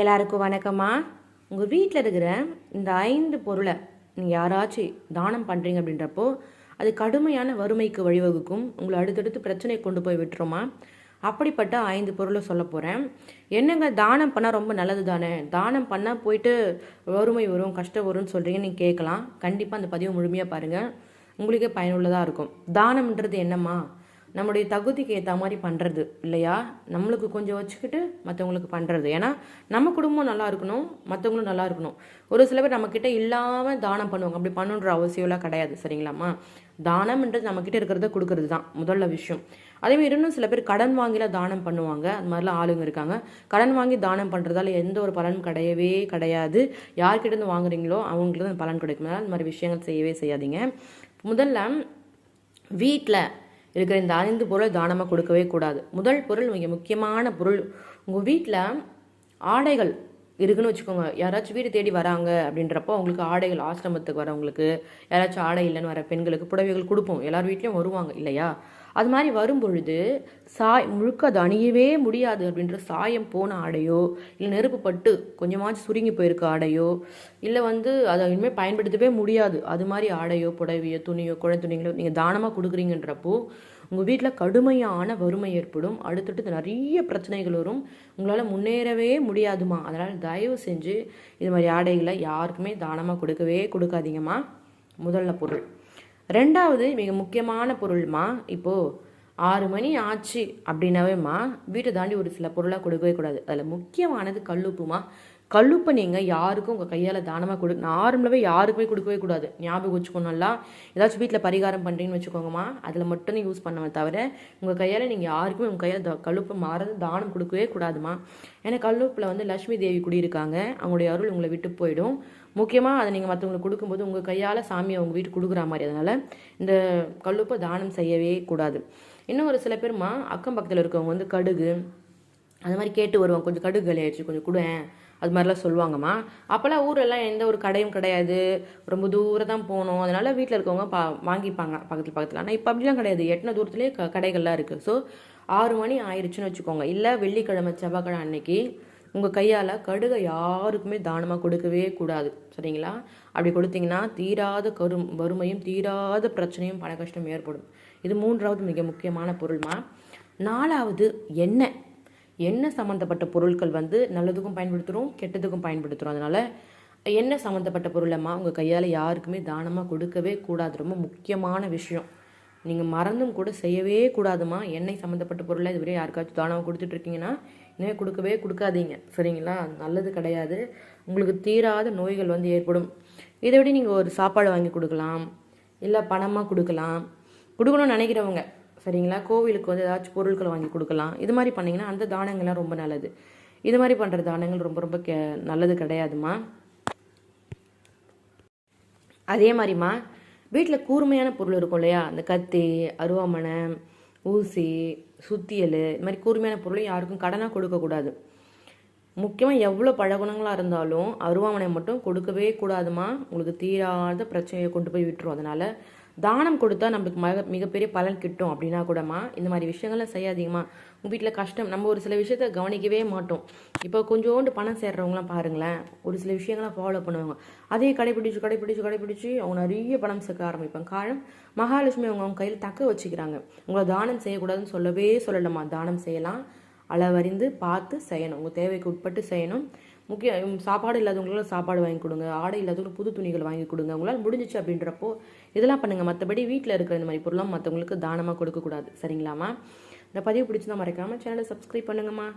எல்லாருக்கும் வணக்கம்மா. உங்கள் வீட்டில் இருக்கிற இந்த ஐந்து பொருளை நீங்கள் யாராச்சும் தானம் பண்ணுறீங்க அப்படின்றப்போ அது கடுமையான வறுமைக்கு வழிவகுக்கும். உங்களை அடுத்தடுத்து பிரச்சனை கொண்டு போய் விட்டுருமா அப்படிப்பட்ட ஐந்து பொருளை சொல்ல போகிறேன் என்னங்க தானம் பண்ணால் ரொம்ப நல்லது தானே? தானம் பண்ணால் போயிட்டு வறுமை வரும் கஷ்டம் வரும்னு சொல்கிறீங்க நீங்கள் கேட்கலாம். கண்டிப்பாக அந்த பதிவு முழுமையாக பாருங்கள் உங்களுக்கே பயனுள்ளதாக இருக்கும். தானம்ன்றது என்னம்மா? நம்முடைய தகுதிக்கு ஏற்ற மாதிரி பண்ணுறது இல்லையா? நம்மளுக்கு கொஞ்சம் வச்சுக்கிட்டு மற்றவங்களுக்கு பண்ணுறது ஏன்னா நம்ம குடும்பம் நல்லா இருக்கணும் மற்றவங்களும் நல்லா இருக்கணும். ஒரு சில பேர் நம்மக்கிட்ட இல்லாமல் தானம் பண்ணுவாங்க. அப்படி பண்ணுன்ற அவசியம்லாம் கிடையாது சரிங்களாம்மா? தானம்ன்றது நம்மக்கிட்ட இருக்கிறத கொடுக்கறது தான் முதல்ல விஷயம். அதேமாதிரி இன்னும் சில பேர் கடன் வாங்கிலாம் தானம் பண்ணுவாங்க. அது மாதிரிலாம் ஆளுங்க இருக்காங்க. கடன் வாங்கி தானம் பண்ணுறதால எந்த ஒரு பலனும் கிடையவே கிடையாது. யார்கிட்டருந்து வாங்குறீங்களோ அவங்களுக்கு தான் பலன் கிடைக்கும். அந்த மாதிரி விஷயங்கள் செய்யவே செய்யாதீங்க. முதல்ல வீட்டில் இருக்கிற இந்த ஐந்து பொருளை தானமாக கொடுக்கவே கூடாது. முதல் பொருள் மிக முக்கியமான பொருள். உங்கள் வீட்டில் ஆடைகள் இருக்குன்னு வச்சுக்கோங்க. யாராச்சும் வீடு தேடி வராங்க அப்படின்றப்போ அவங்களுக்கு ஆடைகள் ஆசிரமத்துக்கு வரவங்களுக்கு யாராச்சும் ஆடை இல்லைன்னு வர பெண்களுக்கு புடவைகள் கொடுப்போம். எல்லார் வீட்லேயும் வருவாங்க இல்லையா? அது மாதிரி வரும் பொழுது சாய் முழுக்க அது அணியவே முடியாது அப்படின்ற சாயம் போன ஆடையோ இல்லை நெருப்பு பட்டு கொஞ்சமாச்சும் சுருங்கி போயிருக்க ஆடையோ இல்லை வந்து அதை இனிமேல் பயன்படுத்தவே முடியாது. அது மாதிரி ஆடையோ புடவையோ துணியோ குழந்தை துணிகளோ நீங்கள் தானமாக கொடுக்குறீங்கன்றப்போ உங்கள் வீட்டில் கடுமையான வறுமை ஏற்படும். அடுத்தடுத்து நிறைய பிரச்சனைகள் வரும். உங்களால் முன்னேறவே முடியாதுமா. அதனால் தயவு செஞ்சு இது மாதிரி ஆடைகளை யாருக்குமே தானமாக கொடுக்கவே கொடுக்காதீங்கம்மா. முதல்ல பொருள். ரெண்டாவது மிக முக்கியமான பொருள்மா இப்போது ஆறு மணி ஆச்சு அப்படின்னாவேம்மா வீட்டை தாண்டி ஒரு சில பொருளாக கொடுக்கவே கூடாது. அதில் முக்கியமானது கல்லுப்புமா. கல்லுப்பை நீங்கள் யாருக்கும் உங்கள் கையால் தானமாக கொடு நார்மலாகவே யாருக்குமே கொடுக்கவே கூடாது. ஞாபகம் வச்சுக்கணும் நல்லா ஏதாச்சும் வீட்டில் பரிகாரம் பண்ணுறீங்கன்னு வச்சுக்கோங்கம்மா அதில் மட்டும் யூஸ் பண்ணவே தவிர உங்கள் கையால் நீங்கள் யாருக்குமே உங்கள் கையால் த கல்லுப்பை மாறது தானம் கொடுக்கவே கூடாதுமா ஏன்னா கல்லுப்பில் வந்து லட்சுமி தேவி குடியிருக்காங்க. அவங்களுடைய அருள் உங்களை விட்டு போயிடும். முக்கியமாக அதை நீங்கள் மற்றவங்களுக்கு கொடுக்கும்போது உங்கள் கையால் சாமி அவங்க வீட்டுக்கு கொடுக்குற மாதிரி. அதனால் இந்த கல்லுப்பை தானம் செய்யவே கூடாது. இன்னும் ஒரு சில பேருமா அக்கம் பக்கத்தில் இருக்கவங்க வந்து கடுகு அது மாதிரி கேட்டு வருவாங்க. கொஞ்சம் கடுகு கலையாச்சு கொஞ்சம் கொடுவேன். அது மாதிரிலாம் சொல்லுவாங்கம்மா. அப்போல்லாம் ஊரெல்லாம் எந்த ஒரு கடையும் கிடையாது. ரொம்ப தூரம் தான் போகணும். அதனால் வீட்டில் இருக்கவங்க பா வாங்கிப்பாங்க பக்கத்தில் பக்கத்தில். ஆனால் இப்போ அப்படிலாம் கிடையாது. எட்டின தூரத்துலேயே க கடைகள்லாம் இருக்குது ஸோ ஆறு மணி ஆயிடுச்சுன்னு வச்சுக்கோங்க. இல்லை வெள்ளிக்கிழமை செவ்வாய்க்கிழமை அன்னைக்கு உங்கள் கையால் கடுகை யாருக்குமே தானமாக கொடுக்கவே கூடாது. சரிங்களா? அப்படி கொடுத்தீங்கன்னா தீராத கரும் வறுமையும் தீராத பிரச்சனையும் பண கஷ்டம் ஏற்படும். இது மூன்றாவது மிக முக்கியமான பொருள்மா. நாலாவது எண்ணெய். எண்ணெய் சம்மந்தப்பட்ட பொருட்கள் வந்து நல்லதுக்கும் பயன்படுத்துகிறோம் கெட்டதுக்கும் பயன்படுத்துகிறோம் அதனால் எண்ணெய் சம்மந்தப்பட்ட பொருளைம்மா உங்கள் கையால் யாருக்குமே தானமாக கொடுக்கவே கூடாது. ரொம்ப முக்கியமான விஷயம். நீங்கள் மறந்தும் கூட செய்யவே கூடாதுமா எண்ணெய் சம்மந்தப்பட்ட பொருளை இதுவரை யாருக்காச்சும் தானமாக கொடுத்துட்ருக்கீங்கன்னா இனிமேல் கொடுக்கவே கொடுக்காதீங்க. சரிங்களா? நல்லது கிடையாது. உங்களுக்கு தீராத நோய்கள் வந்து ஏற்படும். இதை விட நீங்கள் ஒரு சாப்பாடு வாங்கி கொடுக்கலாம். இல்லை பணமாக கொடுக்கலாம். கொடுக்கணும்னு நினைக்கிறவங்க சரிங்களா? கோவிலுக்கு வந்து ஏதாச்சும் பொருட்களை வாங்கி கொடுக்கலாம். இது மாதிரி பண்ணிங்கன்னா அந்த தானங்கள்லாம் ரொம்ப நல்லது. இது மாதிரி பண்ணுற தானங்கள் ரொம்ப ரொம்ப கே நல்லது கிடையாதுமா அதே மாதிரிம்மா வீட்டில் கூர்மையான பொருள் இருக்கும் இல்லையா? அந்த கத்தி அருவாமனை ஊசி சுத்தியல் இது மாதிரி கூர்மையான பொருள் யாருக்கும் கடனாக கொடுக்கக்கூடாது முக்கியமாக எவ்வளோ பழகுணங்களாக இருந்தாலும் அருவாமனை மட்டும் கொடுக்கவே கூடாதுமா உங்களுக்கு தீராத பிரச்சனையை கொண்டு போய் விட்டுரும். அதனால் தானம் கொடுத்தா நம்மளுக்கு மக மிகப்பெரிய பலன் கிட்டும் அப்படின்னா கூடமா இந்த மாதிரி விஷயங்கள்லாம் செய்யாதீங்கம்மா உங்கள் வீட்டில் கஷ்டம் நம்ம ஒரு சில விஷயத்த கவனிக்கவே மாட்டோம். இப்போ கொஞ்சோண்டு பணம் சேர்றவங்களாம் பாருங்களேன் ஒரு சில விஷயங்கள்லாம் ஃபாலோ பண்ணுவாங்க. அதையே கடைப்பிடிச்சு கடைப்பிடிச்சு கடைப்பிடிச்சு அவங்க நிறைய பணம் சேர்க்க ஆரம்பிப்பாங்க. காரணம் மகாலட்சுமி அவங்க அவங்க கையில் தக்க வச்சுக்கிறாங்க. உங்களை தானம் செய்யக்கூடாதுன்னு சொல்லவே சொல்லலாமா தானம் செய்யலாம் அளவறிந்து பார்த்து செய்யணும். உங்கள் தேவைக்கு உட்பட்டு செய்யணும். முக்கிய சாப்பாடு இல்லாதவங்களும் சாப்பாடு வாங்கி கொடுங்க. ஆடை இல்லாதவங்களுக்கு புது துணிகள் வாங்கி கொடுங்க. உங்களால் முடிஞ்சிச்சு அப்படின்றப்போ இதெல்லாம் பண்ணுங்கள் மற்றபடி வீட்டில் இருக்கிற இந்த மாதிரி பொருளாம் மற்றவங்களுக்கு தானமாக கொடுக்கக்கூடாது சரிங்களாம்மா? இந்த பதிவு பிடிச்சிருந்தா மறக்காமல் சேனலை சப்ஸ்கிரைப் பண்ணுங்கம்மா.